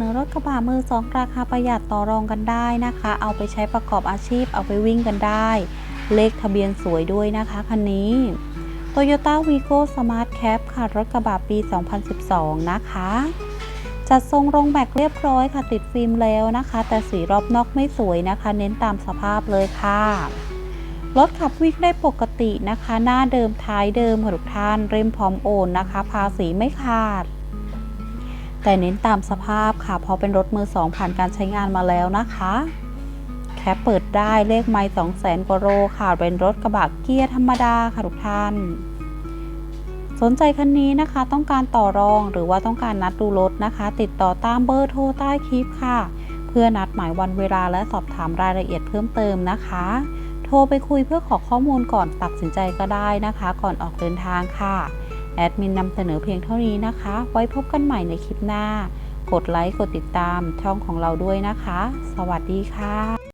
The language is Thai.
นอรถกระบะมือสองราคาประหยัดต่อรองกันได้นะคะ เอาไปใช้ประกอบอาชีพเอาไปวิ่งกันได้ เลขทะเบียนสวยด้วยนะคะคันนี้ Toyota Vigo Smart Cap ค่ะ รถกระบะปี 2012 นะคะจัดทรงรงแบกเรียบร้อยค่ะติดฟิล์มแล้วนะคะ แต่สีรอบนอกไม่สวยนะคะ เน้นตามสภาพเลยค่ะรถขับวิ่งได้ปกตินะคะ หน้าเดิมท้ายเดิมค่ะทุกท่านเริมพร้อมโอนนะคะ ภาษีไม่ขาด แต่เน้นตามสภาพค่ะ เพราะเป็นรถมือสองผ่านการใช้งานมาแล้วนะคะ แคปเปิดได้เลขไม้2 0 0 0 0 0กว่าโลค่ะ เป็นรถกระบะเกียร์ธรรมดาค่ะทุกท่าน สนใจคันนี้นะคะ ต้องการต่อรองหรือว่าต้องการนัดดูรถนะคะ ติดต่อตามเบอร์โทรใต้คลิปค่ะ เพื่อนัดหมายวันเวลาและสอบถามรายละเอียดเพิ่มเติมนะคะ โทรไปคุยเพื่อขอข้อมูลก่อนตัดสินใจก็ได้นะคะ ก่อนออกเดินทางค่ะ แอดมินนำเสนอเพียงเท่านี้นะคะ ไว้พบกันใหม่ในคลิปหน้า กดไลค์ กดติดตามช่องของเราด้วยนะคะ สวัสดีค่ะ